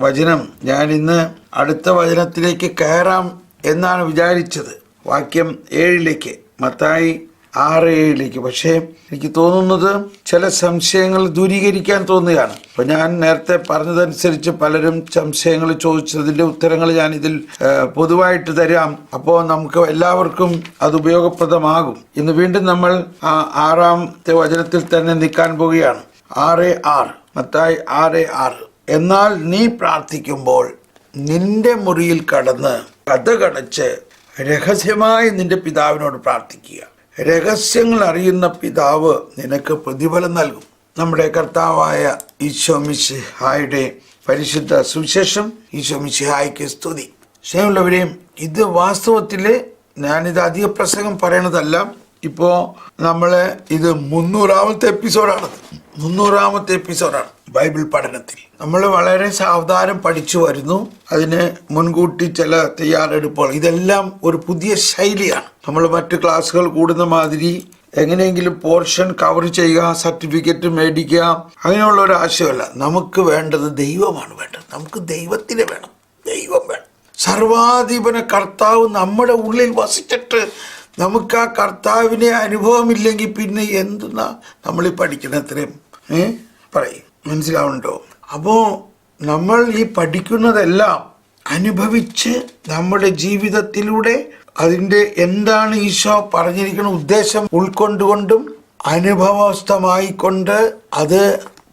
വചനം. ഞാൻ ഇന്ന് അടുത്ത വചനത്തിലേക്ക് കയറാം എന്നാണ് വിചാരിച്ചത്. വാക്യം ഏഴിലേക്ക് മത്തായി ആറ് ഏഴിലേക്ക്. പക്ഷേ എനിക്ക് തോന്നുന്നത് ചില സംശയങ്ങൾ ദൂരീകരിക്കാൻ തോന്നുകയാണ്. അപ്പൊ ഞാൻ നേരത്തെ പറഞ്ഞതനുസരിച്ച് പലരും സംശയങ്ങൾ ചോദിച്ചതിന്റെ ഉത്തരങ്ങൾ ഞാൻ ഇതിൽ പൊതുവായിട്ട് തരാം. അപ്പോൾ നമുക്ക് എല്ലാവർക്കും അത് ഉപയോഗപ്രദമാകും. ഇന്ന് വീണ്ടും നമ്മൾ ആ ആറാമത്തെ വചനത്തിൽ തന്നെ നിൽക്കാൻ പോവുകയാണ്. ആറ് ആറ് മത്തായി ആറ് ആറ്. എന്നാൽ നീ പ്രാർത്ഥിക്കുമ്പോൾ നിന്റെ മുറിയിൽ കടന്ന് കഥകടച്ച് രഹസ്യമായി നിന്റെ പിതാവിനോട് പ്രാർത്ഥിക്കുക. രഹസ്യങ്ങൾ അറിയുന്ന പിതാവ് നിനക്ക് പ്രതിഫലം നൽകും. നമ്മുടെ കർത്താവായ ഈശോ മിശിഹായുടെ പരിശുദ്ധ സുവിശേഷം ഈശോ മിശിഹായ്ക്ക് സ്തുതി. സ്നേഹമുള്ളവരെയും ഇത് വാസ്തവത്തിൽ ഞാനിത് അധിക പ്രസംഗം പറയണതല്ല. ഇപ്പോൾ നമ്മൾ ഇത് മുന്നൂറാമത്തെ എപ്പിസോഡാണ്. മുന്നൂറാമത്തെ എപ്പിസോഡാണ്. ബൈബിൾ പഠനത്തിൽ. നമ്മൾ വളരെ സാവധാനം പഠിച്ചു വരുന്നു. അതിന് മുൻകൂട്ടി ചില തയ്യാറെടുപ്പുകൾ. ഇതെല്ലാം ഒരു പുതിയ ശൈലിയാണ്. നമ്മൾ മറ്റ് ക്ലാസ്സുകൾ കൂടുന്ന മാതിരി എങ്ങനെയെങ്കിലും പോർഷൻ കവർ ചെയ്യുക സർട്ടിഫിക്കറ്റ് മേടിക്കുക അങ്ങനെയുള്ള ഒരു ആശയമല്ല. നമുക്ക് വേണ്ടത് ദൈവമാണ് വേണ്ടത്. നമുക്ക് ദൈവത്തിനെ വേണം. ദൈവം വേണം. സർവാധിപന കർത്താവ് നമ്മുടെ ഉള്ളിൽ വസിച്ചിട്ട് നമുക്ക് ആ കർത്താവിനെ അനുഭവമില്ലെങ്കിൽ പിന്നെ എന്തെന്നാ നമ്മൾ ഈ പഠിക്കുന്ന പറയും. മനസ്സിലാവുന്നുണ്ടോ? അപ്പോൾ നമ്മൾ ഈ പഠിക്കുന്നതെല്ലാം അനുഭവിച്ച് നമ്മുടെ ജീവിതത്തിലൂടെ അതിന്റെ എന്താണ് ഈശോ പറഞ്ഞിരിക്കുന്ന ഉദ്ദേശം ഉൾക്കൊണ്ടുകൊണ്ടും അനുഭവസ്ഥമായിക്കൊണ്ട് അത്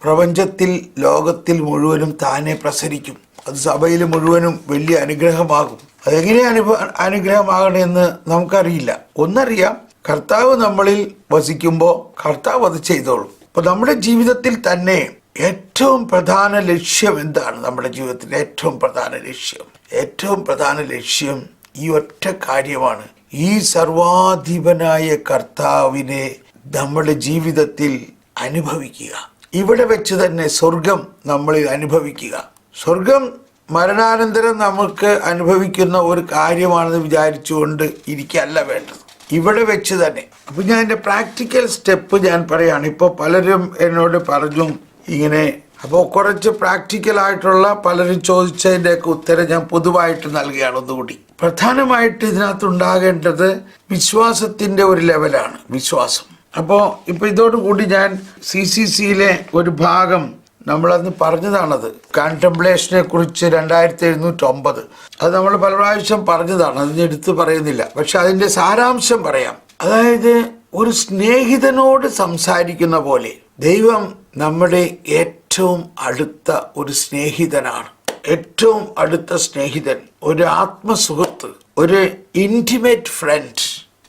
പ്രപഞ്ചത്തിൽ ലോകത്തിൽ മുഴുവനും താനെ പ്രസരിക്കും. അത് സഭയിൽ മുഴുവനും വലിയ അനുഗ്രഹമാകും. അതെങ്ങനെ അനുഭവ അനുഗ്രഹമാകണമെന്ന് നമുക്കറിയില്ല. ഒന്നറിയാം കർത്താവ് നമ്മളിൽ വസിക്കുമ്പോൾ കർത്താവ് അത് ചെയ്തോളും. അപ്പോൾ നമ്മുടെ ജീവിതത്തിൽ തന്നെ ഏറ്റവും പ്രധാന ലക്ഷ്യം എന്താണ് നമ്മുടെ ജീവിതത്തിലെ ഏറ്റവും പ്രധാന ലക്ഷ്യം? ഏറ്റവും പ്രധാന ലക്ഷ്യം ഈ ഒറ്റ കാര്യമാണ്. ഈ സർവാധിപനായ കർത്താവിനെ നമ്മുടെ ജീവിതത്തിൽ അനുഭവിക്കുക. ഇവിടെ വെച്ച് തന്നെ സ്വർഗം നമ്മളിൽ അനുഭവിക്കുക. സ്വർഗം മരണാനന്തരം നമുക്ക് അനുഭവിക്കുന്ന ഒരു കാര്യമാണെന്ന് വിചാരിച്ചുകൊണ്ട് ഇരിക്കല്ല വേണ്ടത്. ഇവിടെ വെച്ച് തന്നെ. അപ്പം ഞാൻ എന്റെ പ്രാക്ടിക്കൽ സ്റ്റെപ്പ് ഞാൻ പറയുകയാണ് ഇപ്പോൾ പലരും എന്നോട് പറഞ്ഞു ഇങ്ങനെ അപ്പോൾ കുറച്ച് പ്രാക്ടിക്കലായിട്ടുള്ള പലരും ചോദിച്ചതിന്റെയൊക്കെ ഉത്തരം ഞാൻ പൊതുവായിട്ട് നൽകുകയാണ് ഒന്നുകൂടി. പ്രധാനമായിട്ട് ഇതിനകത്ത് ഉണ്ടാകേണ്ടത് വിശ്വാസത്തിന്റെ ഒരു ലെവലാണ് വിശ്വാസം. അപ്പോൾ ഇപ്പോൾ ഇതോടുകൂടി ഞാൻ സി സി സിയിലെ ഒരു ഭാഗം നമ്മളന്ന് പറഞ്ഞതാണത്. കോൺടംപ്ലേഷനെ കുറിച്ച് രണ്ടായിരത്തി എഴുന്നൂറ്റി ഒമ്പത് അത് നമ്മൾ പല പ്രാവശ്യം പറഞ്ഞതാണ് അതിന് എടുത്ത് പറയുന്നില്ല. പക്ഷെ അതിന്റെ സാരാംശം പറയാം. അതായത് ഒരു സ്നേഹിതനോട് സംസാരിക്കുന്ന പോലെ ദൈവം നമ്മുടെ ഏറ്റവും അടുത്ത ഒരു സ്നേഹിതനാണ്. ഏറ്റവും അടുത്ത സ്നേഹിതൻ ഒരു ആത്മസുഹൃത്ത് ഒരു ഇന്റിമേറ്റ് ഫ്രണ്ട്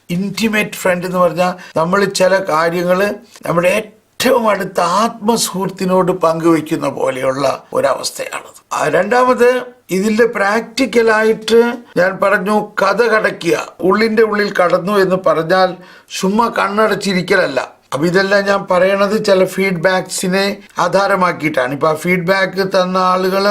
ഇന്റിമേറ്റ് ഫ്രണ്ട് എന്ന് പറഞ്ഞാൽ നമ്മൾ ചില കാര്യങ്ങൾ നമ്മുടെ ഏറ്റവും അടുത്ത ആത്മസുഹൃത്തിനോട് പങ്കുവയ്ക്കുന്ന പോലെയുള്ള ഒരവസ്ഥയാണത്. രണ്ടാമത് ഇതിന്റെ പ്രാക്ടിക്കലായിട്ട് ഞാൻ പറഞ്ഞു കഥ കടക്കുക ഉള്ളിന്റെ ഉള്ളിൽ കടന്നു എന്ന് പറഞ്ഞാൽ ചുമ്മാ കണ്ണടച്ചിരിക്കലല്ല. അപ്പൊ ഇതെല്ലാം ഞാൻ പറയണത് ചില ഫീഡ്ബാക്സിനെ ആധാരമാക്കിയിട്ടാണ്. ഇപ്പൊ ആ ഫീഡ്ബാക്ക് തന്ന ആളുകൾ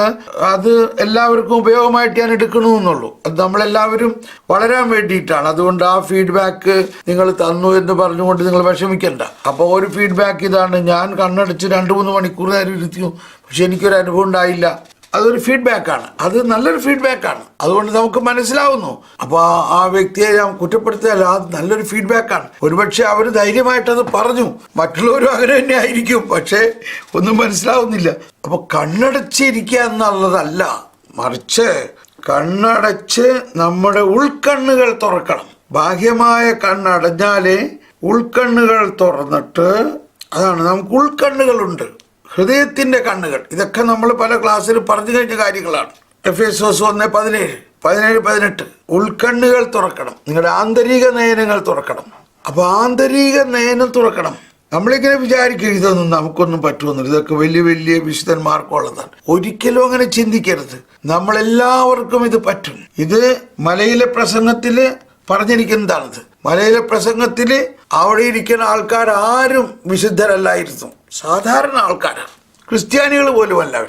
അത് എല്ലാവർക്കും ഉപയോഗമായിട്ട് ഞാൻ എടുക്കണമെന്നുള്ളൂ അത് നമ്മളെല്ലാവരും വളരാൻ വേണ്ടിയിട്ടാണ്. അതുകൊണ്ട് ആ ഫീഡ്ബാക്ക് നിങ്ങൾ തന്നു എന്ന് പറഞ്ഞുകൊണ്ട് നിങ്ങൾ വിഷമിക്കണ്ട. അപ്പോൾ ഒരു ഫീഡ്ബാക്ക് ഇതാണ്. ഞാൻ കണ്ണടച്ച് രണ്ട് മൂന്ന് മണിക്കൂർ നേരം ഇരുത്തിയും? പക്ഷെ എനിക്കൊരു അനുഭവം ഉണ്ടായില്ല. അതൊരു ഫീഡ്ബാക്കാണ് അത് നല്ലൊരു ഫീഡ്ബാക്കാണ് അതുകൊണ്ട് നമുക്ക് മനസ്സിലാവുന്നു. അപ്പോൾ ആ- വ്യക്തിയെ ഞാൻ കുറ്റപ്പെടുത്തിയാൽ അത് നല്ലൊരു ഫീഡ്ബാക്കാണ് ഒരുപക്ഷെ അവർ ധൈര്യമായിട്ടത് പറഞ്ഞു. മറ്റുള്ളവരും അങ്ങനെ തന്നെ ആയിരിക്കും പക്ഷേ ഒന്നും മനസ്സിലാവുന്നില്ല. അപ്പോൾ കണ്ണടച്ചിരിക്കുക എന്നുള്ളതല്ല. മറിച്ച് കണ്ണടച്ച് നമ്മുടെ ഉൾക്കണ്ണുകൾ തുറക്കണം. ബാഹ്യമായ കണ്ണടഞ്ഞാലേ ഉൾക്കണ്ണുകൾ തുറന്നിട്ട് അതാണ്. നമുക്ക് ഉൾക്കണ്ണുകളുണ്ട്. ഹൃദയത്തിന്റെ കണ്ണുകൾ. ഇതൊക്കെ നമ്മൾ പല ക്ലാസ്സിൽ പറഞ്ഞു കഴിഞ്ഞ കാര്യങ്ങളാണ്. എഫ് എസ് എസ് ഒന്ന് പതിനേഴ് പതിനേഴ് പതിനെട്ട്. ഉൾക്കണ്ണുകൾ തുറക്കണം. നിങ്ങളുടെ ആന്തരിക നയനങ്ങൾ തുറക്കണം. അപ്പോൾ ആന്തരിക നയനം തുറക്കണം. നമ്മളിങ്ങനെ വിചാരിക്കും ഇതൊന്നും നമുക്കൊന്നും പറ്റുമെന്നില്ല ഇതൊക്കെ വലിയ വലിയ വിശുദ്ധന്മാർക്കുള്ളതാണ്. ഒരിക്കലും അങ്ങനെ ചിന്തിക്കരുത്. നമ്മളെല്ലാവർക്കും ഇത് പറ്റും. ഇത് മലയിലെ പ്രസംഗത്തിൽ പറഞ്ഞിരിക്കുന്നതാണിത്. മലയിലെ പ്രസംഗത്തിൽ അവിടെ ഇരിക്കുന്ന ആൾക്കാർ ആരും വിശുദ്ധരല്ലായിരുന്നു. സാധാരണ ആൾക്കാരാണ്. ക്രിസ്ത്യാനികൾ പോലും അല്ല അവർ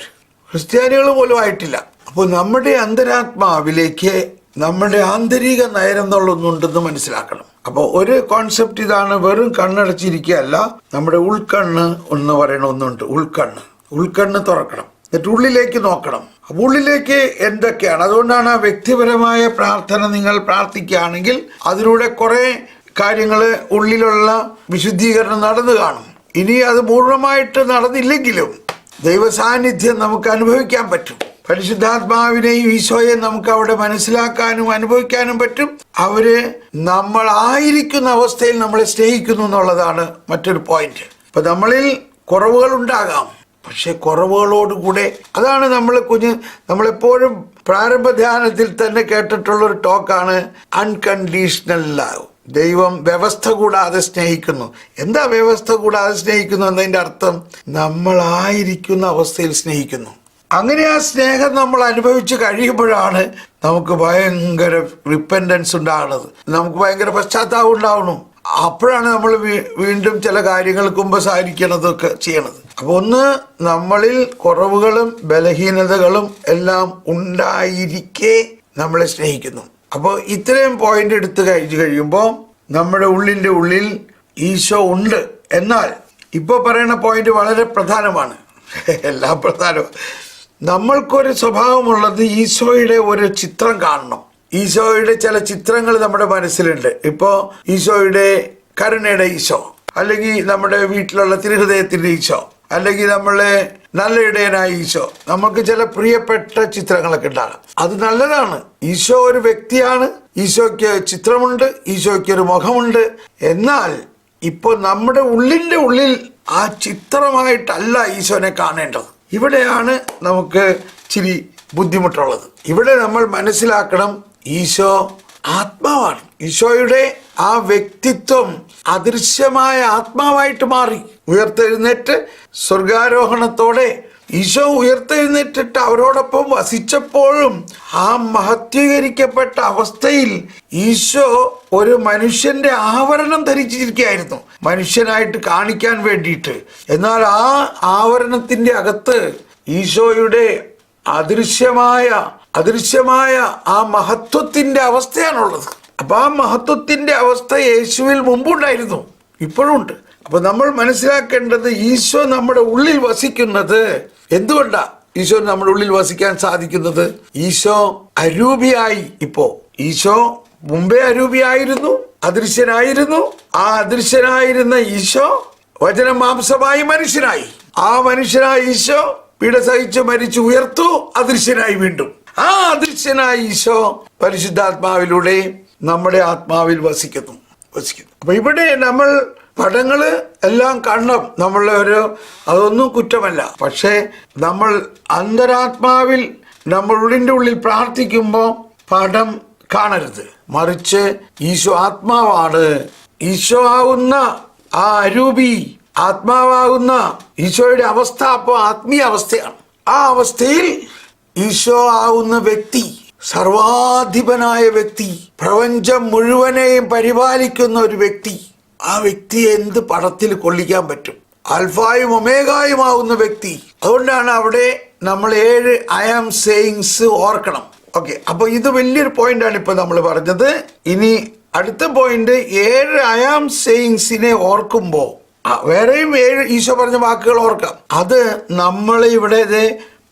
ക്രിസ്ത്യാനികൾ പോലും ആയിട്ടില്ല. അപ്പോൾ നമ്മുടെ അന്തരാത്മാവിലേക്ക് നമ്മുടെ ആന്തരിക നയനം എന്നുള്ളതൊന്നുണ്ടെന്ന് മനസ്സിലാക്കണം. അപ്പോൾ ഒരു കോൺസെപ്റ്റ് ഇതാണ് വെറും കണ്ണടച്ചിരിക്കുകയല്ല. നമ്മുടെ ഉൾക്കണ്ണ് എന്ന് പറയുന്ന ഒന്നുണ്ട്. ഉൾക്കണ്ണ്. ഉൾക്കണ്ണ് തുറക്കണം. എന്നിട്ട് ഉള്ളിലേക്ക് നോക്കണം. അപ്പൊ ഉള്ളിലേക്ക് എന്തൊക്കെയാണ്? അതുകൊണ്ടാണ് വ്യക്തിപരമായ പ്രാർത്ഥന നിങ്ങൾ പ്രാർത്ഥിക്കുകയാണെങ്കിൽ അതിലൂടെ കുറേ കാര്യങ്ങൾ ഉള്ളിലുള്ള വിശുദ്ധീകരണം നടന്നു കാണും. ഇനി അത് പൂർണമായിട്ട് നടന്നില്ലെങ്കിലും ദൈവസാന്നിധ്യം നമുക്ക് അനുഭവിക്കാൻ പറ്റും. പരിശുദ്ധാത്മാവിനെയും ഈശോയെ നമുക്ക് അവിടെ മനസ്സിലാക്കാനും അനുഭവിക്കാനും പറ്റും. അവർ നമ്മൾ ആയിരിക്കുന്ന അവസ്ഥയിൽ നമ്മളെ സ്നേഹിക്കുന്നു എന്നുള്ളതാണ് മറ്റൊരു പോയിന്റ് ഇപ്പൊ നമ്മളിൽ കുറവുകൾ ഉണ്ടാകാം. പക്ഷെ കുറവുകളോടുകൂടെ അതാണ് നമ്മൾ കുഞ്ഞ് നമ്മളെപ്പോഴും പ്രാരംഭ ധ്യാനത്തിൽ തന്നെ കേട്ടിട്ടുള്ള ഒരു ടോക്കാണ് അൺകണ്ടീഷണൽ ലവ്. ദൈവം വ്യവസ്ഥ കൂടാതെ സ്നേഹിക്കുന്നു. എന്താ വ്യവസ്ഥ കൂടാതെ സ്നേഹിക്കുന്നു എന്നതിന്റെ അർത്ഥം നമ്മളായിരിക്കുന്ന അവസ്ഥയിൽ സ്നേഹിക്കുന്നു. അങ്ങനെ ആ സ്നേഹം നമ്മൾ അനുഭവിച്ച് കഴിയുമ്പോഴാണ് നമുക്ക് ഭയങ്കര റിപ്പൻഡൻസ് ഉണ്ടാകുന്നത്. നമുക്ക് ഭയങ്കര പശ്ചാത്താപം ഉണ്ടാവണം അപ്പോഴാണ് നമ്മൾ വീണ്ടും ചില കാര്യങ്ങൾ കുമ്പസാരിക്കണതൊക്കെ ചെയ്യണത്. അപ്പൊ ഒന്ന് നമ്മളിൽ കുറവുകളും ബലഹീനതകളും എല്ലാം ഉണ്ടായിരിക്കെ നമ്മളെ സ്നേഹിക്കുന്നു. അപ്പോൾ ഇത്രയും പോയിന്റ് എടുത്ത് കഴിച്ചു കഴിയുമ്പോൾ നമ്മുടെ ഉള്ളിന്റെ ഉള്ളിൽ ഈശോ ഉണ്ട്. എന്നാൽ ഇപ്പോൾ പറയുന്ന പോയിന്റ് വളരെ പ്രധാനമാണ്. എല്ലാം പ്രധാനമാണ്. നമ്മൾക്കൊരു സ്വഭാവമുള്ളത് ഈശോയുടെ ഒരു ചിത്രം കാണണം. ഈശോയുടെ ചില ചിത്രങ്ങൾ നമ്മുടെ മനസ്സിലുണ്ട്. ഇപ്പോ ഈശോയുടെ കരുണയുടെ ഈശോ അല്ലെങ്കിൽ നമ്മുടെ വീട്ടിലുള്ള തിരുഹൃദയത്തിന്റെ ഈശോ അല്ലെങ്കിൽ നമ്മളെ നല്ല ഇടയനായ ഈശോ നമുക്ക് ചില പ്രിയപ്പെട്ട ചിത്രങ്ങളൊക്കെ ഉണ്ടാകാം. അത് നല്ലതാണ്. ഈശോ ഒരു വ്യക്തിയാണ്. ഈശോയ്ക്ക് ചിത്രമുണ്ട് ഈശോയ്ക്ക് ഒരു മുഖമുണ്ട്. എന്നാൽ ഇപ്പോൾ നമ്മുടെ ഉള്ളിന്റെ ഉള്ളിൽ ആ ചിത്രമായിട്ടല്ല ഈശോനെ കാണേണ്ടത്. ഇവിടെയാണ് നമുക്ക് ചിരി ബുദ്ധിമുട്ടുള്ളത്. ഇവിടെ നമ്മൾ മനസ്സിലാക്കണം ഈശോ ആത്മാവാണ്. ഈശോയുടെ ആ വ്യക്തിത്വം അദൃശ്യമായ ആത്മാവായിട്ട് മാറി. ഉയർത്തെഴുന്നേറ്റ് സ്വർഗാരോഹണത്തോടെ ഈശോ ഉയർത്തെഴുന്നേറ്റിട്ട് അവരോടൊപ്പം വസിച്ചപ്പോഴും ആ മഹത്വീകരിക്കപ്പെട്ട അവസ്ഥയിൽ ഈശോ ഒരു മനുഷ്യന്റെ ആവരണം ധരിച്ചിരിക്കുകയായിരുന്നു. മനുഷ്യനായിട്ട് കാണിക്കാൻ വേണ്ടിയിട്ട്. എന്നാൽ ആ ആവരണത്തിന്റെ അകത്ത് ഈശോയുടെ അദൃശ്യമായ അദൃശ്യമായ ആ മഹത്വത്തിന്റെ അവസ്ഥയാണുള്ളത്. അപ്പം ആ മഹത്വത്തിന്റെ അവസ്ഥ യേശുവിൽ മുമ്പുണ്ടായിരുന്നു. ഇപ്പോഴും ഉണ്ട് അപ്പൊ നമ്മൾ മനസ്സിലാക്കേണ്ടത് ഈശോ നമ്മുടെ ഉള്ളിൽ വസിക്കുന്നത് എന്തുകൊണ്ടാണ് ഈശോ നമ്മുടെ ഉള്ളിൽ വസിക്കാൻ സാധിക്കുന്നത്? ഈശോ അരൂപിയായി ഇപ്പോ. ഈശോ മുമ്പേ അരൂപിയായിരുന്നു അദൃശ്യനായിരുന്നു. ആ അദൃശ്യനായിരുന്ന ഈശോ വചനം മാംസമായി മനുഷ്യനായി. ആ മനുഷ്യനായ ഈശോ പീഡ സഹിച്ച് മരിച്ചു ഉയർത്തു അദൃശ്യനായി വീണ്ടും. ആ അദൃശ്യനായ ഈശോ പരിശുദ്ധാത്മാവിലൂടെ നമ്മുടെ ആത്മാവിൽ വസിക്കുന്നു വസിക്കുന്നു. അപ്പൊ ഇവിടെ നമ്മൾ പടങ്ങൾ എല്ലാം കാണണം. നമ്മളെ ഒരു അതൊന്നും കുറ്റമല്ല. പക്ഷേ നമ്മൾ അന്തരാത്മാവിൽ നമ്മൾ ഉള്ളിന്റെ ഉള്ളിൽ പ്രാർത്ഥിക്കുമ്പോൾ പടം കാണരുത്. മറിച്ച് ഈശോ ആത്മാവാണ്. ഈശോ ആവുന്ന ആ അരൂപി ആത്മാവാകുന്ന ഈശോയുടെ അവസ്ഥ അപ്പോൾ ആത്മീയ അവസ്ഥയാണ് ആ അവസ്ഥയിൽ ഈശോ ആവുന്ന വ്യക്തി സർവാധിപനായ വ്യക്തി പ്രപഞ്ചം മുഴുവനെയും പരിപാലിക്കുന്ന ഒരു വ്യക്തി ആ വ്യക്തിയെ എന്ത് പടത്തിൽ കൊള്ളിക്കാൻ പറ്റും? അൽഫായും ഒമേഗായും ആവുന്ന വ്യക്തി. അതുകൊണ്ടാണ് അവിടെ നമ്മൾ ഏഴ് ഐ ആം സേയിങ്സ് ഓർക്കണം. ഓക്കെ അപ്പൊ ഇത് വലിയൊരു പോയിന്റ് ആണ് ഇപ്പൊ നമ്മൾ പറഞ്ഞത്. ഇനി അടുത്ത പോയിന്റ് ഏഴ് ഐ ആം സേയിങ്സിനെ ഓർക്കുമ്പോ ആ, വേറെയും ഏഴ് ഈശോ പറഞ്ഞ വാക്കുകൾ ഓർക്കാം. അത് നമ്മൾ ഇവിടെ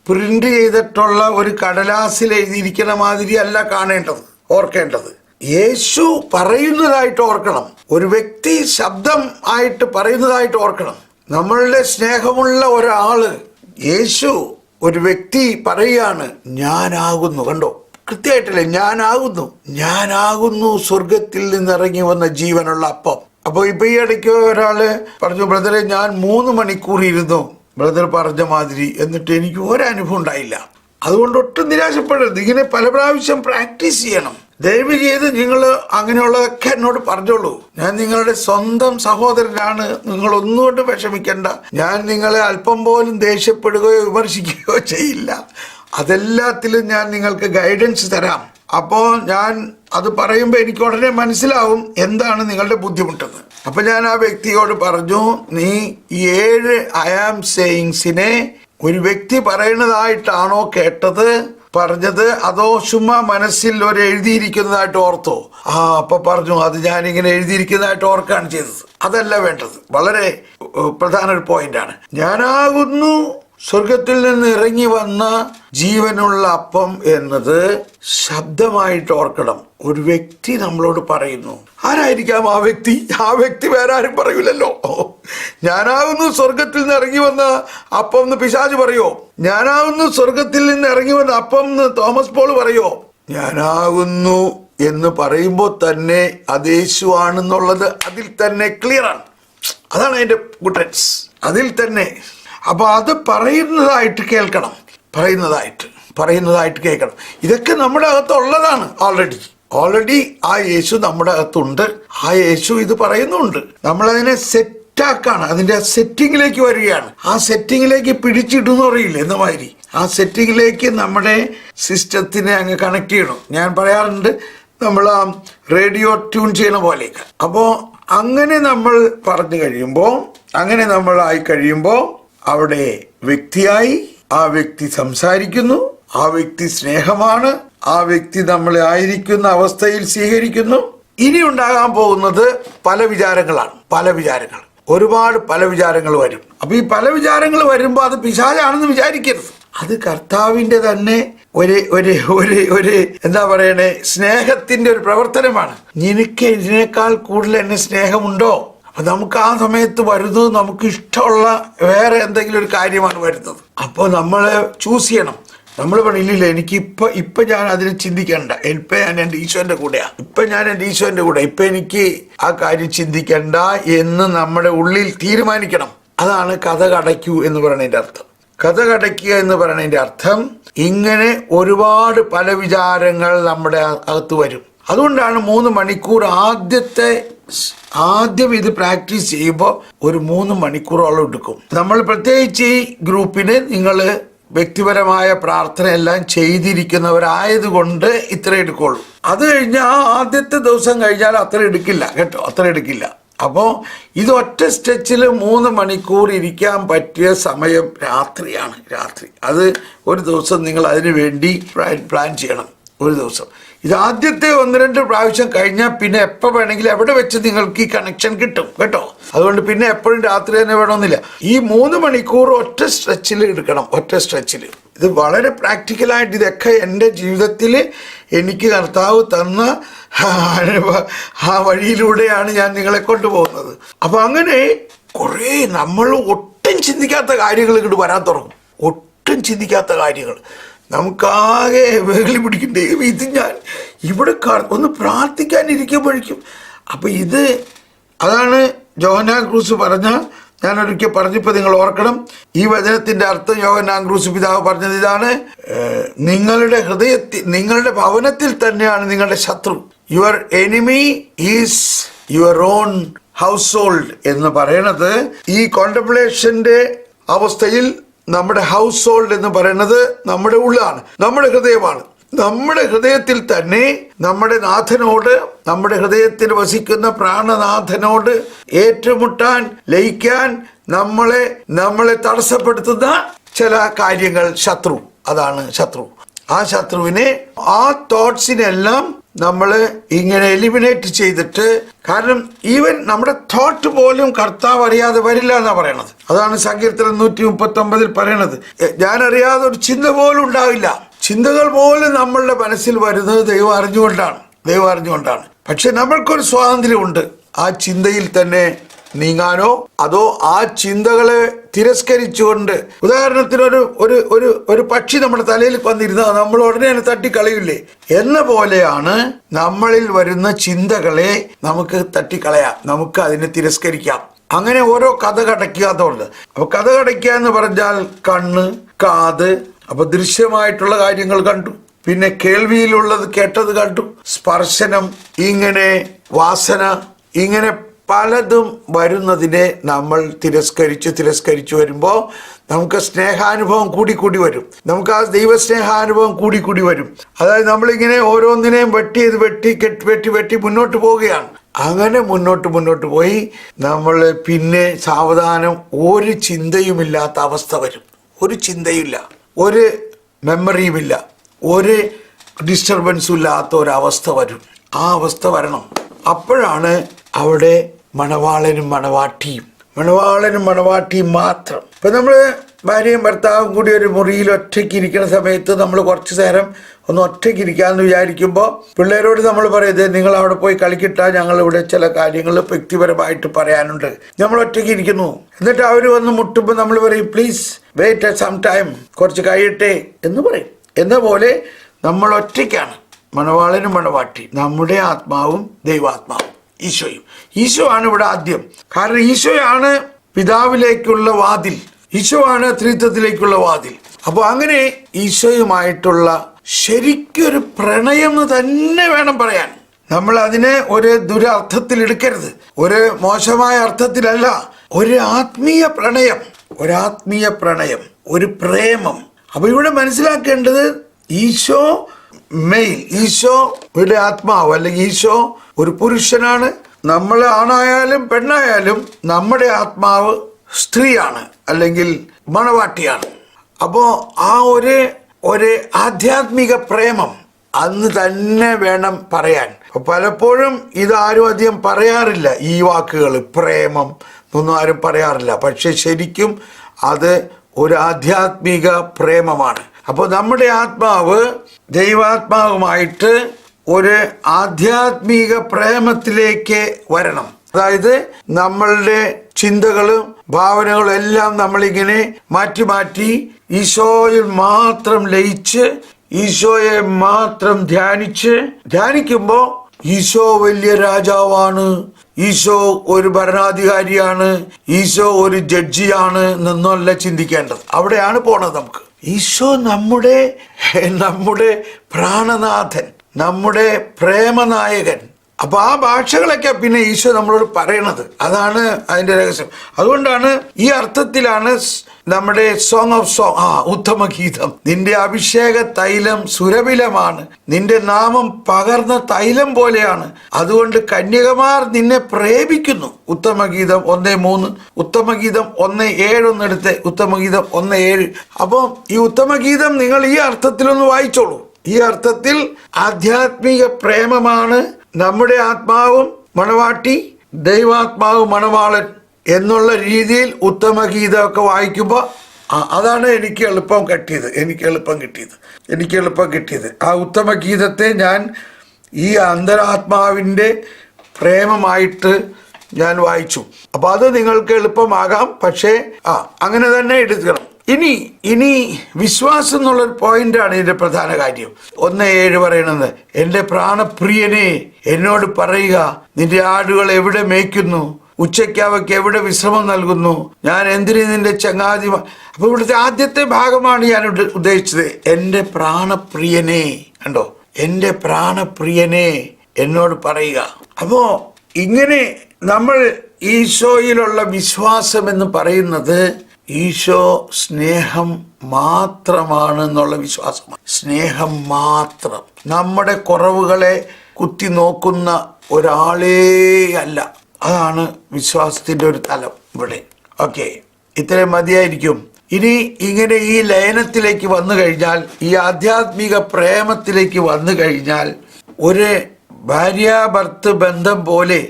പ്രിന്റ് ചെയ്തിട്ടുള്ള ഒരു കടലാസിൽ എഴുതിയിരിക്കുന്ന മാതിരി അല്ല കാണേണ്ടത് ഓർക്കേണ്ടത്. യേശു പറയുന്നതായിട്ട് ഓർക്കണം. ഒരു വ്യക്തി ശബ്ദം ആയിട്ട് പറയുന്നതായിട്ട് ഓർക്കണം. നമ്മളുടെ സ്നേഹമുള്ള ഒരാൾ യേശു ഒരു വ്യക്തി പറയുകയാണ് ഞാനാകുന്നു. കണ്ടോ? കൃത്യമായിട്ടല്ലേ? ഞാനാകുന്നു. ഞാനാകുന്നു. സ്വർഗത്തിൽ നിന്നിറങ്ങി വന്ന ജീവനുള്ള അപ്പം. അപ്പോൾ ഇപ്പൊ ഈ ഇടയ്ക്ക് ഒരാൾ പറഞ്ഞു ബ്രദറെ ഞാൻ മൂന്ന് മണിക്കൂർ ഇരുന്നു. ബ്രദർ പറഞ്ഞ മാതിരി എന്നിട്ട് എനിക്ക് ഒരനുഭവം ഉണ്ടായില്ല. അതുകൊണ്ട് ഒട്ടും നിരാശപ്പെടരുത്. ഇങ്ങനെ പല പ്രാവശ്യം പ്രാക്ടീസ് ചെയ്യണം. ദയവ് ചെയ്ത് നിങ്ങൾ അങ്ങനെയുള്ളതൊക്കെ എന്നോട് പറഞ്ഞോളൂ. ഞാൻ നിങ്ങളുടെ സ്വന്തം സഹോദരനാണ്. നിങ്ങൾ ഒന്നുകൊണ്ട് വിഷമിക്കേണ്ട. ഞാൻ നിങ്ങളെ അല്പം പോലും ദേഷ്യപ്പെടുകയോ വിമർശിക്കുകയോ ചെയ്യില്ല. അതെല്ലാത്തിലും ഞാൻ നിങ്ങൾക്ക് ഗൈഡൻസ് തരാം. അപ്പോൾ ഞാൻ അത് പറയുമ്പോൾ എനിക്ക് ഉടനെ മനസ്സിലാവും എന്താണ് നിങ്ങളുടെ ബുദ്ധിമുട്ടെന്ന്. അപ്പോൾ ഞാൻ ആ വ്യക്തിയോട് പറഞ്ഞു നീ ഈ ഏഴ് ഐ ആം സേയിങ്സിനെ ഒരു വ്യക്തി പറയുന്നതായിട്ടാണോ കേട്ടത് പറഞ്ഞത് അതോ ചുമ്മാ മനസ്സിൽ ഒരു എഴുതിയിരിക്കുന്നതായിട്ട് ഓർത്തോ? ആ അപ്പൊ പറഞ്ഞു അത് ഞാനിങ്ങനെ എഴുതിയിരിക്കുന്നതായിട്ട് ഓർക്കാണ് ചെയ്തത്. അതല്ല വേണ്ടത്. വളരെ പ്രധാന ഒരു പോയിന്റാണ് ഞാനാകുന്നു സ്വർഗത്തിൽ നിന്ന് ഇറങ്ങി വന്ന ജീവനുള്ള അപ്പം എന്നത് ശബ്ദമായിട്ട് ഓർക്കണം. ഒരു വ്യക്തി നമ്മളോട് പറയുന്നു ആരായിരിക്കാം ആ വ്യക്തി? ആ വ്യക്തി വേറെ ആരും പറയൂലല്ലോ. ഞാനാകുന്നു സ്വർഗത്തിൽ നിന്ന് ഇറങ്ങി വന്ന അപ്പം എന്ന് പിശാജ് പറയോ? ഞാനാകുന്നു സ്വർഗത്തിൽ നിന്ന് ഇറങ്ങി വന്ന അപ്പം എന്ന് തോമസ് പോൾ പറയോ? ഞാനാകുന്നു എന്ന് പറയുമ്പോൾ തന്നെ അത് യേശുവാണെന്നുള്ളത് അതിൽ തന്നെ ക്ലിയർ ആണ്. അതാണ് അതിന്റെ ഗുഡൻസ് അതിൽ തന്നെ അപ്പൊ അത് പറയുന്നതായിട്ട് കേൾക്കണം. പറയുന്നതായിട്ട് പറയുന്നതായിട്ട് കേൾക്കണം. ഇതൊക്കെ നമ്മുടെ അകത്തുള്ളതാണ് ഓൾറെഡി ഓൾറെഡി ആ യേശു നമ്മുടെ അകത്തുണ്ട്. ആ യേശു ഇത് പറയുന്നുണ്ട്. നമ്മളതിനെ സെറ്റാക്കാണ് അതിന്റെ സെറ്റിങ്ങിലേക്ക് വരികയാണ്. ആ സെറ്റിങ്ങിലേക്ക് പിടിച്ചിടുന്നു അറിയില്ല? എന്ന മാതിരി ആ സെറ്റിങ്ങിലേക്ക് നമ്മുടെ സിസ്റ്റത്തിനെ അങ്ങ് കണക്ട് ചെയ്യണം. ഞാൻ പറയാറുണ്ട് നമ്മൾ ആ റേഡിയോ ട്യൂൺ ചെയ്യണ പോലെയൊക്കെ. അപ്പോൾ അങ്ങനെ നമ്മൾ പറഞ്ഞു കഴിയുമ്പോൾ അങ്ങനെ നമ്മൾ ആയി കഴിയുമ്പോൾ അവിടെ വ്യക്തിയായി ആ വ്യക്തി സംസാരിക്കുന്നു ആ വ്യക്തി സ്നേഹമാണ് ആ വ്യക്തി നമ്മളെ ആയിരിക്കുന്ന അവസ്ഥയിൽ സ്വീകരിക്കുന്നു. ഇനി ഉണ്ടാകാൻ പോകുന്നത് പല വിചാരങ്ങളാണ് പല വിചാരങ്ങൾ. ഒരുപാട് പല വിചാരങ്ങൾ വരും. അപ്പൊ ഈ പല വിചാരങ്ങൾ വരുമ്പോൾ അത് പിശാചാണെന്ന് വിചാരിക്കരുത്. അത് കർത്താവിന്റെ തന്നെ ഒരു ഒരു ഒരു ഒരു എന്താ പറയണേ സ്നേഹത്തിന്റെ ഒരു പ്രവർത്തനമാണ്. നിനക്ക് ഇതിനേക്കാൾ കൂടുതൽ എന്നെ സ്നേഹമുണ്ടോ? നമുക്ക് ആ സമയത്ത് വരുന്നത് നമുക്ക് ഇഷ്ടമുള്ള വേറെ എന്തെങ്കിലും ഒരു കാര്യമാണ് വരുന്നത്. അപ്പോൾ നമ്മൾ ചൂസ് ചെയ്യണം. നമ്മൾ പറയില്ല എനിക്ക് ഇപ്പൊ ഇപ്പൊ ഞാൻ അതിനെ ചിന്തിക്കണ്ട. ഇപ്പൊ ഞാൻ എന്റെ ഈശോന്റെ കൂടെയാ. ഇപ്പൊ ഞാൻ എന്റെ ഈശോന്റെ കൂടെ. ഇപ്പൊ എനിക്ക് ആ കാര്യം ചിന്തിക്കണ്ട എന്ന് നമ്മുടെ ഉള്ളിൽ തീരുമാനിക്കണം. അതാണ് കഥ കടയ്ക്കൂ എന്ന് പറയുന്നതിന്റെ അർത്ഥം. കഥ കടയ്ക്കുക എന്ന് പറയുന്നതിന്റെ അർത്ഥം ഇങ്ങനെ ഒരുപാട് പല വിചാരങ്ങൾ നമ്മുടെ അകത്ത് വരും. അതുകൊണ്ടാണ് മൂന്ന് മണിക്കൂർ ആദ്യത്തെ ആദ്യം ഇത് പ്രാക്ടീസ് ചെയ്യുമ്പോൾ ഒരു മൂന്ന് മണിക്കൂറോളം എടുക്കും. നമ്മൾ പ്രത്യേകിച്ച് ഈ ഗ്രൂപ്പിന് നിങ്ങൾ വ്യക്തിപരമായ പ്രാർത്ഥനയെല്ലാം ചെയ്തിരിക്കുന്നവരായതുകൊണ്ട് ഇത്ര എടുക്കുള്ളൂ. അത് കഴിഞ്ഞാൽ ആദ്യത്തെ ദിവസം കഴിഞ്ഞാൽ അത്ര എടുക്കില്ല കേട്ടോ? അത്ര എടുക്കില്ല. അപ്പോൾ ഇത് ഒറ്റ സ്റ്റെച്ചിൽ മൂന്ന് മണിക്കൂർ ഇരിക്കാൻ പറ്റിയ സമയം രാത്രിയാണ് രാത്രി. അത് ഒരു ദിവസം നിങ്ങൾ അതിനു വേണ്ടി പ്ലാൻ ചെയ്യണം ഒരു ദിവസം. ഇത് ആദ്യത്തെ ഒന്ന് രണ്ട് പ്രാവശ്യം കഴിഞ്ഞാൽ പിന്നെ എപ്പോൾ വേണമെങ്കിലും എവിടെ വെച്ച് നിങ്ങൾക്ക് ഈ കണക്ഷൻ കിട്ടും കേട്ടോ? അതുകൊണ്ട് പിന്നെ എപ്പോഴും രാത്രി തന്നെ വേണമെന്നില്ല. ഈ മൂന്ന് മണിക്കൂർ ഒറ്റ സ്ട്രെച്ചിൽ എടുക്കണം ഒറ്റ സ്ട്രെച്ചിൽ ഇത് വളരെ പ്രാക്ടിക്കലായിട്ട് ഇതൊക്കെ എന്റെ ജീവിതത്തിൽ എനിക്ക് കർത്താവ് തന്ന ആ വഴിയിലൂടെയാണ് ഞാൻ നിങ്ങളെ കൊണ്ടുപോകുന്നത്. അപ്പം അങ്ങനെ കുറേ നമ്മൾ ഒട്ടും ചിന്തിക്കാത്ത കാര്യങ്ങൾ ഇങ്ങോട്ട് വരാൻ തുടങ്ങും. ഒട്ടും ചിന്തിക്കാത്ത കാര്യങ്ങൾ. നമുക്കാകെ വേളി പിടിക്കും. ദൈവം ഇത് ഞാൻ ഇവിടെ ഒന്ന് പ്രാർത്ഥിക്കാനിരിക്കുമ്പോഴേക്കും. അപ്പം ഇത് അതാണ് ജോഹനാൻ ക്രൂസ് പറഞ്ഞ ഞാൻ ഒരിക്കൽ പറഞ്ഞപ്പോൾ നിങ്ങൾ ഓർക്കണം. ഈ വചനത്തിന്റെ അർത്ഥം യോഹനാൻ ക്രൂസ് പിതാവ് പറഞ്ഞത് ഇതാണ് നിങ്ങളുടെ ഹൃദയത്തിൽ നിങ്ങളുടെ ഭവനത്തിൽ തന്നെയാണ് നിങ്ങളുടെ ശത്രു. Your enemy is your own household എന്ന് പറയണത് ഈ കോണ്ടംപ്ലേഷന്റെ അവസ്ഥയിൽ നമ്മുടെ ഹൗസ് ഹോൾഡ് എന്ന് പറയുന്നത് നമ്മുടെ ഉള്ളാണ് നമ്മുടെ ഹൃദയമാണ്. നമ്മുടെ ഹൃദയത്തിൽ തന്നെ നമ്മുടെ നാഥനോട് നമ്മുടെ ഹൃദയത്തിൽ വസിക്കുന്ന പ്രാണനാഥനോട് ഏറ്റുമുട്ടാൻ ലയിക്കാൻ നമ്മളെ നമ്മളെ തടസ്സപ്പെടുത്തുന്ന ചില കാര്യങ്ങൾ ശത്രു. അതാണ് ശത്രു. ആ ശത്രുവിനെ ആ തോട്ട്സിനെല്ലാം നമ്മൾ ഇങ്ങനെ എലിമിനേറ്റ് ചെയ്തിട്ട് കാരണം ഈവൻ നമ്മുടെ തോട്ട് പോലും കർത്താവ് അറിയാതെ വരില്ല എന്നാ പറയണത്. അതാണ് സങ്കീർത്തനം നൂറ്റി മുപ്പത്തി ഒമ്പതിൽ പറയണത് ഞാനറിയാതെ ഒരു ചിന്ത പോലും ഉണ്ടാവില്ല. ചിന്തകൾ പോലും നമ്മളുടെ മനസ്സിൽ വരുന്നത് ദൈവം അറിഞ്ഞുകൊണ്ടാണ്. ദൈവം അറിഞ്ഞുകൊണ്ടാണ്. പക്ഷെ നമ്മൾക്കൊരു സ്വാതന്ത്ര്യമുണ്ട്. ആ ചിന്തയിൽ തന്നെ നീങ്ങാനോ? അതോ ആ ചിന്തകളെ തിരസ്കരിച്ചുകൊണ്ട്? ഉദാഹരണത്തിന് ഒരു ഒരു ഒരു ഒരു പക്ഷി നമ്മുടെ തലയിൽ വന്നിരുന്നാൽ നമ്മൾ ഉടനെ തന്നെ തട്ടിക്കളയില്ലേ എന്ന പോലെയാണ് നമ്മളിൽ വരുന്ന ചിന്തകളെ നമുക്ക് തട്ടിക്കളയാം. നമുക്ക് അതിനെ തിരസ്കരിക്കാം. അങ്ങനെ ഓരോ കഥ കടയ്ക്കാത്തതുണ്ട് അപ്പൊ കഥ കടയ്ക്കുക എന്ന് പറഞ്ഞാൽ കണ്ണ് കാത് അപ്പൊ ദൃശ്യമായിട്ടുള്ള കാര്യങ്ങൾ കണ്ടു. പിന്നെ കേൾവിയിലുള്ളത് കേട്ടത് കണ്ടു. സ്പർശനം ഇങ്ങനെ വാസന ഇങ്ങനെ പലതും വരുന്നതിനെ നമ്മൾ തിരസ്കരിച്ച് തിരസ്കരിച്ച് വരുമ്പോൾ നമുക്ക് സ്നേഹാനുഭവം കൂടി കൂടി വരും. നമുക്ക് ആ ദൈവസ്നേഹാനുഭവം കൂടി കൂടി വരും. അതായത് നമ്മളിങ്ങനെ ഓരോന്നിനെയും വെട്ടി ഇത് വെട്ടി കെട്ടി വെട്ടി വെട്ടി മുന്നോട്ട് പോവുകയാണ്. അങ്ങനെ മുന്നോട്ട് മുന്നോട്ട് പോയി നമ്മൾ പിന്നെ സാവധാനം ഒരു ചിന്തയുമില്ലാത്ത അവസ്ഥ വരും. ഒരു ചിന്തയില്ല. ഒരു മെമ്മറിയുമില്ല. ഒരു ഡിസ്റ്റർബൻസും ഇല്ലാത്ത ഒരവസ്ഥ വരും. ആ അവസ്ഥ വരണം. അപ്പോഴാണ് അവിടെ മണവാളനും മണവാട്ടിയും. മണവാളനും മണവാട്ടിയും മാത്രം. ഇപ്പൊ നമ്മൾ ഭാര്യയും ഭർത്താവും കൂടി ഒരു മുറിയിൽ ഒറ്റയ്ക്ക് ഇരിക്കുന്ന സമയത്ത് നമ്മൾ കുറച്ചു നേരം ഒന്ന് ഒറ്റയ്ക്ക് ഇരിക്കാമെന്ന് വിചാരിക്കുമ്പോൾ പിള്ളേരോട് നമ്മൾ പറയുന്നത് നിങ്ങൾ അവിടെ പോയി കളിക്കിട്ടാൽ ഞങ്ങൾ ഇവിടെ ചില കാര്യങ്ങൾ വ്യക്തിപരമായിട്ട് പറയാനുണ്ട്. നമ്മൾ ഒറ്റയ്ക്ക് ഇരിക്കുന്നു. എന്നിട്ട് അവർ വന്ന് മുട്ടുമ്പോൾ നമ്മൾ പറയും പ്ലീസ് വെയിറ്റ് സം ടൈം കുറച്ച് കഴിയട്ടെ. എന്ന് പറയും. എന്ന പോലെ നമ്മൾ ഒറ്റയ്ക്കാണ്. മണവാളനും മണവാട്ടി നമ്മുടെ ആത്മാവും ദൈവാത്മാവും ഈശോയും. ഈശോ ആണ് ഇവിടെ ആദ്യം. കാരണം ഈശോയാണ് പിതാവിലേക്കുള്ള വാതിൽ. ഈശോ ആണ് ത്രിത്വത്തിലേക്കുള്ള വാതിൽ. അപ്പോൾ അങ്ങനെ ഈശോയുമായിട്ടുള്ള ശരിക്കൊരു പ്രണയം എന്ന് തന്നെ വേണം പറയാൻ. നമ്മൾ അതിനെ ഒരു ദുരർത്ഥത്തിൽ എടുക്കരുത്. ഒരു മോശമായ അർത്ഥത്തിലല്ല. ഒരു ആത്മീയ പ്രണയം. ഒരാത്മീയ പ്രണയം. ഒരു പ്രേമം. അപ്പൊ ഇവിടെ മനസ്സിലാക്കേണ്ടത് ഈശോ മെയിൽ. ഈശോ ഒരു ആത്മാവ് അല്ലെങ്കിൽ ഈശോ ഒരു പുരുഷനാണ്. നമ്മൾ ആണായാലും പെണ്ണായാലും നമ്മുടെ ആത്മാവ് സ്ത്രീയാണ് അല്ലെങ്കിൽ മണവാട്ടിയാണ്. അപ്പോൾ ആ ഒരു ഒരു ആധ്യാത്മിക പ്രേമം അന്ന് തന്നെ വേണം പറയാൻ. പലപ്പോഴും ഇതാരും അധികം പറയാറില്ല ഈ വാക്കുകൾ പ്രേമം ഒന്നും ആരും പറയാറില്ല. പക്ഷെ ശരിക്കും അത് ഒരു ആധ്യാത്മിക പ്രേമമാണ്. അപ്പോൾ നമ്മുടെ ആത്മാവ് ദൈവാത്മാവുമായിട്ട് ഒരു ആധ്യാത്മിക പ്രേമത്തിലേക്ക് വരണം. അതായത് നമ്മളുടെ ചിന്തകളും ഭാവനകളും എല്ലാം നമ്മളിങ്ങനെ മാറ്റി മാറ്റി ഈശോയിൽ മാത്രം ലയിച്ച് ഈശോയെ മാത്രം ധ്യാനിച്ച് ധ്യാനിക്കുമ്പോൾ ഈശോ വലിയ രാജാവാണ്. ഈശോ ഒരു ഭരണാധികാരിയാണ്. ഈശോ ഒരു ജഡ്ജിയാണ് എന്നൊന്നല്ല ചിന്തിക്കേണ്ടത്. അവിടെയാണ് പോണത് നമുക്ക്. ഈശോ നമ്മുടെ നമ്മുടെ പ്രാണനാഥൻ. നമ്മുടെ പ്രേമനായകൻ. അപ്പൊ ആ ഭാഷകളൊക്കെ പിന്നെ ഈശോ നമ്മളോട് പറയണത്. അതാണ് അതിന്റെ രഹസ്യം. അതുകൊണ്ടാണ് ഈ അർത്ഥത്തിലാണ് നമ്മുടെ സോങ് ഓഫ് സോങ് ആ ഉത്തമ ഗീതം നിന്റെ അഭിഷേക തൈലം സുരഭിലമാണ്. നിന്റെ നാമം പകർന്ന തൈലം പോലെയാണ്. അതുകൊണ്ട് കന്യകമാർ നിന്നെ പ്രേമിക്കുന്നു. ഉത്തമഗീതം ഒന്ന് മൂന്ന് ഉത്തമഗീതം ഒന്ന് ഏഴ് ഒന്നെടുത്ത് ഉത്തമഗീതം ഒന്ന് ഏഴ്. അപ്പോൾ ഈ ഉത്തമഗീതം നിങ്ങൾ ഈ അർത്ഥത്തിലൊന്ന് വായിച്ചോളൂ. ഈ അർത്ഥത്തിൽ ആധ്യാത്മിക പ്രേമമാണ് നമ്മുടെ ആത്മാവും മണവാട്ടി ദൈവാത്മാവ് മണവാളൻ എന്നുള്ള രീതിയിൽ ഉത്തമ ഗീതമൊക്കെ വായിക്കുമ്പോൾ അതാണ് എനിക്ക് എളുപ്പം കിട്ടിയത് എനിക്ക് എളുപ്പം കിട്ടിയത് എനിക്ക് എളുപ്പം കിട്ടിയത്. ആ ഉത്തമഗീതത്തെ ഞാൻ ഈ അന്തരാത്മാവിന്റെ പ്രേമമായിട്ട് ഞാൻ വായിച്ചു. അപ്പോൾ അത് നിങ്ങൾക്ക് എളുപ്പമാകാം പക്ഷേ ആ അങ്ങനെ തന്നെ എടുക്കണം ഇനി ഇനി വിശ്വാസം എന്നുള്ളൊരു പോയിന്റാണ് ഇതിന്റെ പ്രധാന കാര്യം. ഒന്ന് ഏഴ് പറയണത് എന്റെ പ്രാണപ്രിയനെ എന്നോട് പറയുക നിന്റെ ആടുകൾ എവിടെ മേയ്ക്കുന്നു? ഉച്ചയ്ക്ക് അവയ്ക്ക് എവിടെ വിശ്രമം നൽകുന്നു? ഞാൻ എന്തിനു നിന്റെ ചങ്ങാതി അപ്പൊ ഇവിടുത്തെ ആദ്യത്തെ ഭാഗമാണ് ഞാൻ ഉദ്ദേശിച്ചത്. എന്റെ പ്രാണപ്രിയനെ കണ്ടോ? എന്റെ പ്രാണപ്രിയനെ എന്നോട് പറയുക. അപ്പോ ഇങ്ങനെ നമ്മൾ ഈശോയിലുള്ള വിശ്വാസം എന്ന് പറയുന്നത് ഈശോ സ്നേഹം മാത്രമാണ് എന്നുള്ള വിശ്വാസമാണ്. സ്നേഹം മാത്രം. നമ്മുടെ കുറവുകളെ കുത്തി നോക്കുന്ന ഒരാളേ അല്ല. അതാണ് വിശ്വാസത്തിന്റെ ഒരു തലം ഇവിടെ. ഓക്കെ. ഇത്രയും മതിയായിരിക്കും. ഇനി ഇങ്ങനെ ഈ ലയനത്തിലേക്ക് വന്നു കഴിഞ്ഞാൽ ഈ ആധ്യാത്മിക പ്രേമത്തിലേക്ക് വന്നു കഴിഞ്ഞാൽ ഒരു ഭാര്യാഭർത്ത് ബന്ധം പോലെ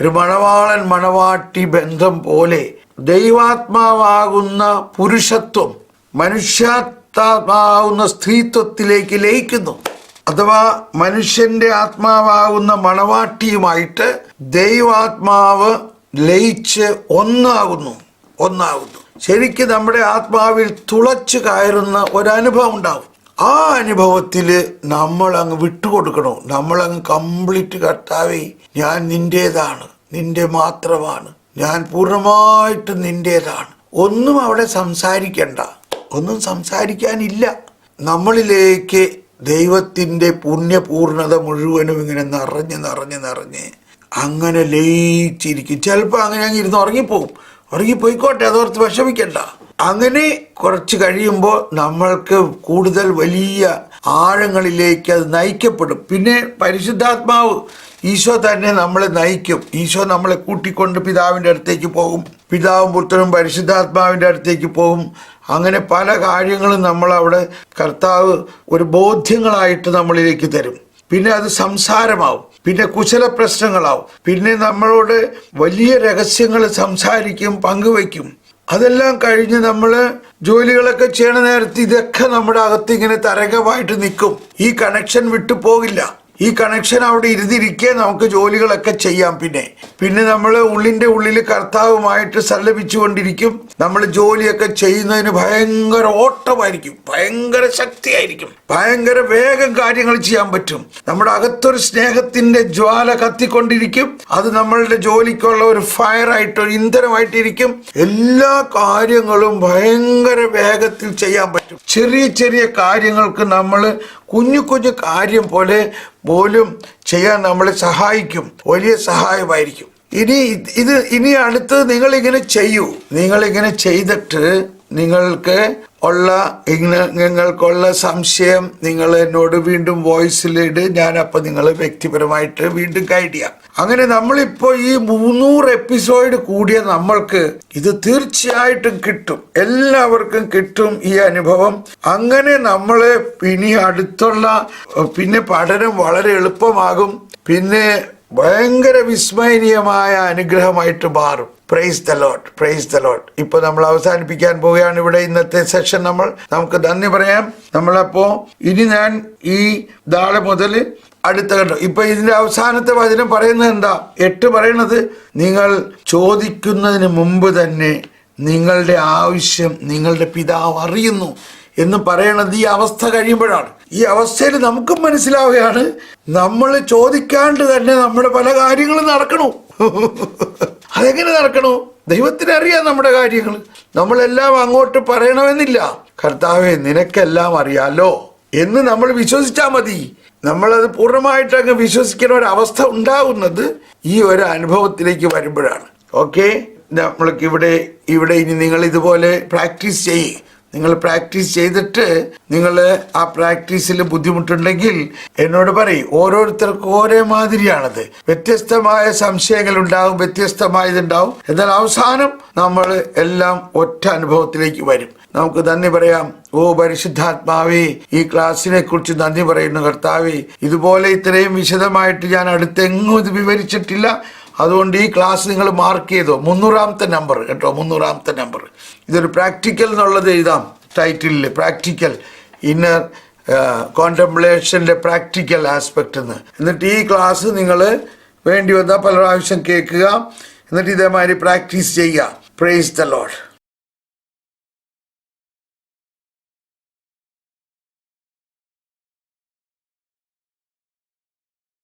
ഒരു മണവാളൻ മണവാട്ടി ബന്ധം പോലെ ദൈവാത്മാവാകുന്ന പുരുഷത്വം മനുഷ്യാത്മാവുന്ന സ്ത്രീത്വത്തിലേക്ക് ലയിക്കുന്നു. അഥവാ മനുഷ്യന്റെ ആത്മാവാകുന്ന മണവാട്ടിയുമായിട്ട് ദൈവാത്മാവ് ലയിച്ച് ഒന്നാകുന്നു ഒന്നാകുന്നു. ശരിക്കും നമ്മുടെ ആത്മാവിൽ തുളച്ചു കയറുന്ന ഒരനുഭവം ഉണ്ടാവും. ആ അനുഭവത്തിൽ നമ്മൾ അങ്ങ് വിട്ടുകൊടുക്കണോ. നമ്മൾ അങ്ങ് കംപ്ലീറ്റ് കർത്താവേ ഞാൻ നിന്റേതാണ് നിന്റെ മാത്രമാണ്. ഞാൻ പൂർണമായിട്ട് നിന്റേതാണ് ഒന്നും അവിടെ സംസാരിക്കണ്ട. ഒന്നും സംസാരിക്കാനില്ല. നമ്മളിലേക്ക് ദൈവത്തിന്റെ പുണ്യപൂർണത മുഴുവനും ഇങ്ങനെ നിറഞ്ഞ് നിറഞ്ഞ് നിറഞ്ഞ് അങ്ങനെ ലയിച്ചിരിക്കും. ചിലപ്പോൾ അങ്ങനെ അങ്ങ് ഇരുന്ന് ഉറങ്ങിപ്പോവും. ഉറങ്ങിപ്പോയിക്കോട്ടെ അതോർത്ത് വിഷമിക്കണ്ട. അങ്ങനെ കുറച്ച് കഴിയുമ്പോൾ നമ്മൾക്ക് കൂടുതൽ വലിയ ആഴങ്ങളിലേക്ക് അത് നയിക്കപ്പെടും. പിന്നെ പരിശുദ്ധാത്മാവ് ഈശോ തന്നെ നമ്മളെ നയിക്കും. ഈശോ നമ്മളെ കൂട്ടിക്കൊണ്ട് പിതാവിന്റെ അടുത്തേക്ക് പോകും. പിതാവും പുത്രനും പരിശുദ്ധാത്മാവിന്റെ അടുത്തേക്ക് പോകും. അങ്ങനെ പല കാര്യങ്ങളും നമ്മളവിടെ കർത്താവ് ഒരു ബോധ്യങ്ങളായിട്ട് നമ്മളിലേക്ക് തരും. പിന്നെ അത് സംസാരമാവും. പിന്നെ കുശല പ്രശ്നങ്ങളാവും. പിന്നെ നമ്മളോട് വലിയ രഹസ്യങ്ങൾ സംസാരിക്കും പങ്കുവയ്ക്കും. അതെല്ലാം കഴിഞ്ഞ് നമ്മൾ ജോലികളൊക്കെ ചെയ്യണ നേരത്ത് ഇതൊക്കെ നമ്മുടെ അകത്ത് ഇങ്ങനെ തരംഗമായിട്ട് നിൽക്കും. ഈ കണക്ഷൻ വിട്ടു പോകില്ല. ഈ കണക്ഷൻ അവിടെ ഇരുതിരിക്കേ നമുക്ക് ജോലികളൊക്കെ ചെയ്യാം പിന്നെ. പിന്നെ നമ്മൾ ഉള്ളിന്റെ ഉള്ളിൽ കർത്താവുമായിട്ട് സല്ലപിച്ചുകൊണ്ടിരിക്കും. നമ്മൾ ജോലിയൊക്കെ ചെയ്യുന്നതിന് ഭയങ്കര ഓട്ടമായിരിക്കും. ഭയങ്കര ശക്തിയായിരിക്കും. ഭയങ്കര വേഗം കാര്യങ്ങൾ ചെയ്യാൻ പറ്റും. നമ്മുടെ അകത്തൊരു സ്നേഹത്തിന്റെ ജ്വാല കത്തിക്കൊണ്ടിരിക്കും. അത് നമ്മളുടെ ജോലിക്കുള്ള ഒരു ഫയറായിട്ട് ഒരു ഇന്ധനമായിട്ടിരിക്കും. എല്ലാ കാര്യങ്ങളും ഭയങ്കര വേഗത്തിൽ ചെയ്യാൻ പറ്റും. ചെറിയ ചെറിയ കാര്യങ്ങൾക്ക് നമ്മൾ കുഞ്ഞു കുഞ്ഞു കാര്യം പോലെ പോലും ചെയ്യാൻ നമ്മളെ സഹായിക്കും. വലിയ സഹായമായിരിക്കും. ഇനി ഇത് ഇനി അടുത്ത് നിങ്ങളിങ്ങനെ ചെയ്യൂ. നിങ്ങളിങ്ങനെ ചെയ്തിട്ട് നിങ്ങൾക്ക് ഉള്ള നിങ്ങൾക്കുള്ള സംശയം നിങ്ങൾ എന്നോട് വീണ്ടും വോയിസിലിട്. ഞാൻ അപ്പം നിങ്ങൾ വ്യക്തിപരമായിട്ട് വീണ്ടും ഗൈഡ് ചെയ്യാം. അങ്ങനെ നമ്മളിപ്പോൾ ഈ മുന്നൂറ് എപ്പിസോഡ് കൂടിയ നമ്മൾക്ക് ഇത് തീർച്ചയായിട്ടും കിട്ടും. എല്ലാവർക്കും കിട്ടും ഈ അനുഭവം. അങ്ങനെ നമ്മളെ ഇനി അടുത്തുള്ള പിന്നെ പഠനം വളരെ എളുപ്പമാകും. പിന്നെ ഭയങ്കര വിസ്മയനീയമായ അനുഗ്രഹമായിട്ട് മാറും. Praise the lord praise the lord ഇപ്പൊ നമ്മൾ അവസാനിപ്പിക്കാൻ പോവുകയാണ് ഇവിടെ ഇന്നത്തെ സെഷൻ നമ്മൾ. നമുക്ക് നന്ദി പറയാം. നമ്മളപ്പോ ഇനി ഞാൻ ഈ നാളെ മുതൽ അടുത്ത കണ്ടു ഇപ്പൊ ഇതിന്റെ അവസാനത്തെ വചനം പറയുന്നത് എന്താ? എട്ട് പറയണത് നിങ്ങൾ ചോദിക്കുന്നതിന് മുമ്പ് തന്നെ നിങ്ങളുടെ ആവശ്യം നിങ്ങളുടെ പിതാവ് അറിയുന്നു. എന്ന് പറയണത് ഈ അവസ്ഥ കഴിയുമ്പോഴാണ്. ഈ അവസ്ഥയിൽ നമുക്കും മനസ്സിലാവുകയാണ് നമ്മൾ ചോദിക്കാണ്ട് തന്നെ നമ്മുടെ പല കാര്യങ്ങളും നടക്കണു. അതെങ്ങനെ നടക്കണു? ദൈവത്തിന് അറിയാം നമ്മുടെ കാര്യങ്ങൾ. നമ്മളെല്ലാം അങ്ങോട്ട് പറയണമെന്നില്ല. കർത്താവെ നിനക്കെല്ലാം അറിയാലോ? എന്ന് നമ്മൾ വിശ്വസിച്ചാൽ മതി. നമ്മളത് പൂർണമായിട്ട് അങ്ങ് വിശ്വസിക്കുന്ന ഒരു അവസ്ഥ ഉണ്ടാകുന്നത് ഈ ഒരു അനുഭവത്തിലേക്ക് വരുമ്പോഴാണ്. ഓക്കെ? നമ്മൾക്ക് ഇവിടെ ഇവിടെ ഇനി നിങ്ങൾ ഇതുപോലെ പ്രാക്ടീസ് ചെയ്യേ. നിങ്ങൾ പ്രാക്ടീസ് ചെയ്തിട്ട് നിങ്ങൾ ആ പ്രാക്ടീസിൽ ബുദ്ധിമുട്ടുണ്ടെങ്കിൽ എന്നോട് പറയും ഓരോരുത്തർക്കും ഓരോ മാതിരിയാണത്. വ്യത്യസ്തമായ സംശയങ്ങൾ ഉണ്ടാവും വ്യത്യസ്തമായതുണ്ടാവും. എന്നാൽ അവസാനം നമ്മൾ എല്ലാം ഒറ്റ അനുഭവത്തിലേക്ക് വരും. നമുക്ക് നന്ദി പറയാം. ഓ പരിശുദ്ധാത്മാവേ ഈ ക്ലാസ്സിനെ കുറിച്ച് നന്ദി പറയുന്നു കർത്താവേ. ഇതുപോലെ ഇത്രയും വിശദമായിട്ട് ഞാൻ അടുത്തെങ്ങും ഇത് വിവരിച്ചിട്ടില്ല. അതുകൊണ്ട് ഈ ക്ലാസ് നിങ്ങൾ മാർക്ക് ചെയ്തോ. മുന്നൂറാമത്തെ നമ്പർ കേട്ടോ മുന്നൂറാമത്തെ നമ്പർ ഇതൊരു പ്രാക്ടിക്കൽ എന്നുള്ളത് എഴുതാം ടൈറ്റിലിൽ പ്രാക്ടിക്കൽ ഇന്നർ കോണ്ടംപ്ലേഷന്റെ പ്രാക്ടിക്കൽ ആസ്പെക്റ്റ് എന്ന്. എന്നിട്ട് ഈ ക്ലാസ് നിങ്ങൾ വേണ്ടി വന്നാൽ പല പ്രാവശ്യം കേൾക്കുക. എന്നിട്ട് ഇതേമാതിരി പ്രാക്ടീസ് ചെയ്യുക. Praise the load